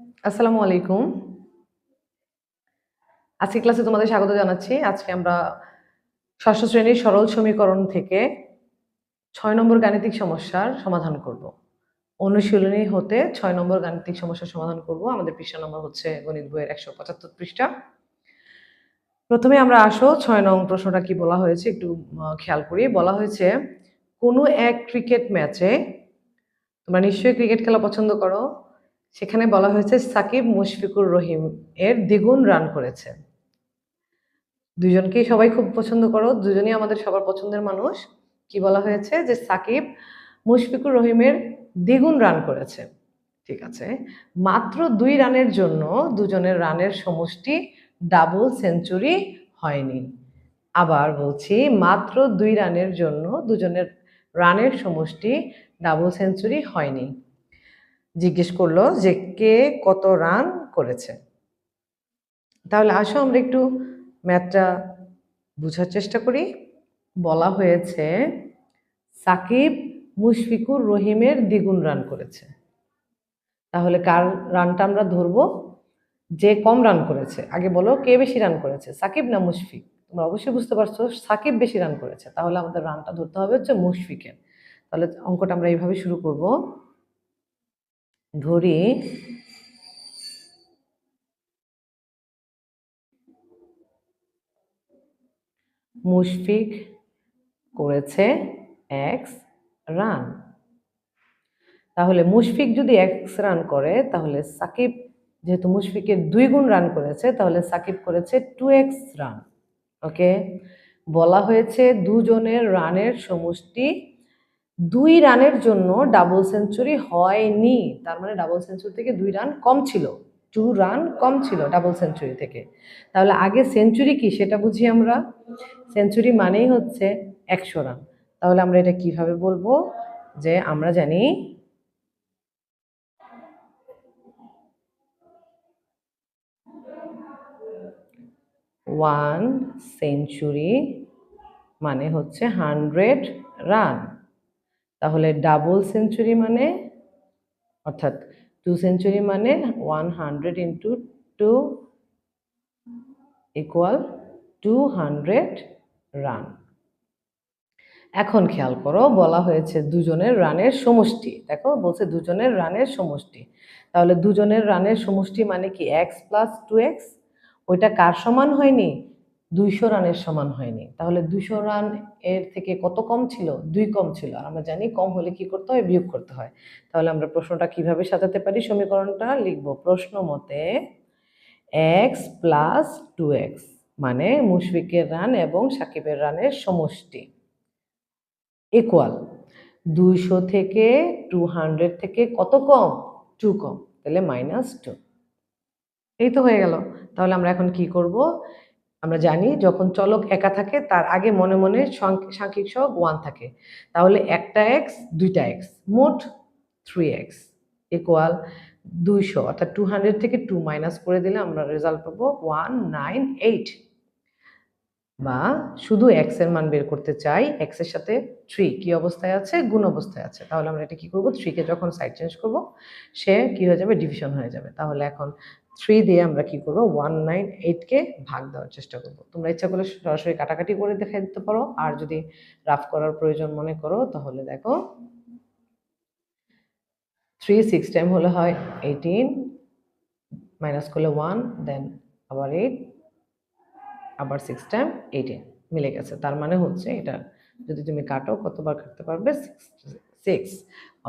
আসসালামু আলাইকুম। আজকে ক্লাসে তোমাদের স্বাগত জানাচ্ছি। আজকে আমরা ষষ্ঠ শ্রেণির সরল সমীকরণ থেকে ছয় নম্বর গাণিতিক সমস্যার সমাধান করব। অনুশীলনী হতে ছয় নম্বর গাণিতিক সমস্যার সমাধান করব। আমাদের পৃষ্ঠা নম্বর হচ্ছে গণিত বইয়ের একশো পঁচাত্তর পৃষ্ঠা। প্রথমে আমরা আসো, ছয় নং প্রশ্নটা কি বলা হয়েছে একটু খেয়াল করি। বলা হয়েছে, কোনো এক ক্রিকেট ম্যাচে তোমরা নিশ্চয়ই ক্রিকেট খেলা পছন্দ করো। সেখানে বলা হয়েছে, সাকিব মুশফিকুর রহিম এর দ্বিগুণ রান করেছে। দুজনকেই সবাই খুব পছন্দ করো, দুজনেই আমাদের সবার পছন্দের মানুষ। কি বলা হয়েছে যে, সাকিব মুশফিকুর রহিমের দ্বিগুণ রান করেছে। ঠিক আছে, মাত্র দুই রানের জন্য দুজনের রানের সমষ্টি ডাবল সেঞ্চুরি হয়নি। আবার বলছি, মাত্র দুই রানের জন্য দুজনের রানের সমষ্টি ডাবল সেঞ্চুরি হয়নি। জিজ্ঞেস করল যে কে কত রান করেছে। তাহলে আসো আমরা একটু ম্যাথটা বোঝার চেষ্টা করি। বলা হয়েছে, সাকিব মুশফিকুর রহিমের দ্বিগুণ রান করেছে। তাহলে কার রানটা আমরা ধরবো? যে কম রান করেছে। আগে বলো কে বেশি রান করেছে, সাকিব না মুশফিক? তোমরা অবশ্যই বুঝতে পারছ, সাকিব বেশি রান করেছে। তাহলে আমাদের রানটা ধরতে হবে হচ্ছে মুশফিকের। তাহলে অঙ্কটা আমরা এইভাবে শুরু করব। ধরি মুশফিক করেছে এক্স রান তাহলে মুশফিক যদি এক্স রান করে, তাহলে সাকিব যেহেতু মুশফিকের দুই গুণ রান করেছে, তাহলে সাকিব করেছে টু এক্স রান ওকে বলা হয়েছে দুজনের রানের সমষ্টি দুই রানের জন্য ডাবল সেঞ্চুরি হয়নি। তার মানে ডাবল সেঞ্চুরি থেকে দুই রান কম ছিল। টু রান কম ছিল ডাবল সেঞ্চুরি থেকে। তাহলে আগে সেঞ্চুরি কি সেটা বুঝি আমরা? সেঞ্চুরি মানেই হচ্ছে একশো রান। তাহলে আমরা এটা কীভাবে বলব? যে আমরা জানি ওয়ান সেঞ্চুরি মানে হচ্ছে হান্ড্রেড রান। তাহলে ডাবল সেঞ্চুরি মানে অর্থাৎ টু সেঞ্চুরি মানে one hundred into two equal to hundred run এখন খেয়াল করো, বলা হয়েছে দুজনের রানের সমষ্টি। দেখো, বলছে দুজনের রানের সমষ্টি। তাহলে দুজনের রানের সমষ্টি মানে কি এক্স প্লাস টু এক্স ওইটা কার সমান হয়নি? দুইশো রানের সমান হয়নি। তাহলে দুইশো রান এর থেকে কত কম ছিল? দুই কম ছিল। আর আমরা জানি কম হলে কি করতে হয়? বিয়োগ করতে হয়। তাহলে আমরা প্রশ্নটা কীভাবে সাজাতে পারি? সমীকরণটা লিখব। প্রশ্ন মতে এক্স প্লাস টু এক্স মানে মুশফিকের রান এবং সাকিবের রানের সমষ্টি। ইকুয়াল দুইশো থেকে টু হান্ড্রেড থেকে কত কম? টু কম। তাহলে মাইনাস টু এই তো হয়ে গেল। তাহলে আমরা এখন কি করব? আমরা জানি যখন চলক একা থাকে, তার আগে মনে মনে সাংখ- সাংখ্যিক সহগ ওয়ান থাকে। তাহলে একটা এক্স দুইটা এক্স মোট থ্রি এক্স ইকুয়াল দুইশো, অর্থাৎ টু হান্ড্রেড থেকে টু মাইনাস করে দিলে আমরা রেজাল্ট পাবো ওয়ান নাইন এইট বা শুধু এক্সের মান বের করতে চাই এক্সের সাথে থ্রি কি অবস্থায় আছে? গুণ অবস্থায় আছে। তাহলে আমরা এটা কি করব? থ্রিকে যখন সাইড চেঞ্জ করব, সে কি হয়ে যাবে? ডিভিশন হয়ে যাবে। তাহলে এখন থ্রি দিয়ে আমরা কি করব? ওয়ান নাইন এইটকে ভাগ দেওয়ার চেষ্টা করব। তোমরা ইচ্ছা করলে সরাসরি কাটাকাটি করে দেখাই দিতে পারো। আর যদি রাফ করার প্রয়োজন মনে করো, তাহলে দেখো থ্রি সিক্স টাইম হলে হয় এইটিন মাইনাস করলে ওয়ান দেন আবার এইট আবার সিক্স টাইম এইটিন মিলে গেছে। তার মানে হচ্ছে এটা যদি তুমি কাটো, কতবার কাটতে পারবে? সিক্স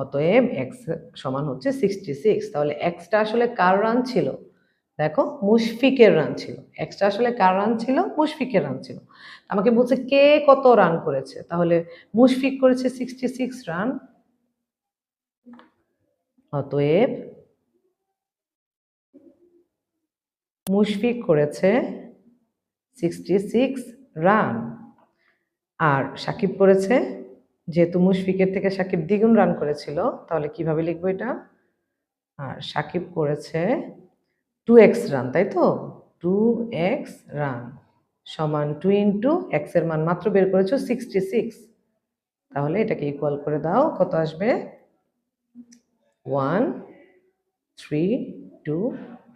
অতএব এক্স সমান হচ্ছে সিক্সটি সিক্স তাহলে এক্সটা আসলে কার রান ছিল? দেখো, মুশফিকের রান ছিল। এক্সট্রা আসলে কার রান ছিল? মুশফিকের রান ছিল। আমাকে বলছে, কে কত রান করেছে? তাহলে মুশফিক করেছে সিক্সটি সিক্স রান অতএব মুশফিক করেছে সিক্সটি সিক্স রান আর সাকিব করেছে, যেহেতু মুশফিকের থেকে সাকিব দ্বিগুণ রান করেছিল, তাহলে কীভাবে লিখব এটা? আর সাকিব করেছে টু এক্স রান তাই তো? টু এক্স রান সমান টু ইন্টু এক্সের মান মাত্র বের করেছ সিক্সটি সিক্স তাহলে এটাকে ইকুয়াল করে দাও, কত আসবে? ওয়ান থ্রি টু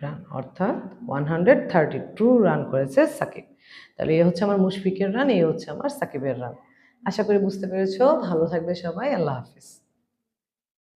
রান অর্থাৎ one hundred thirty two run করেছে সাকিব। তাহলে এই হচ্ছে আমার মুশফিকের রান এই হচ্ছে আমার সাকিবের রান আশা করি বুঝতে পেরেছ। ভালো থাকবে সবাই, আল্লাহ হাফিজ।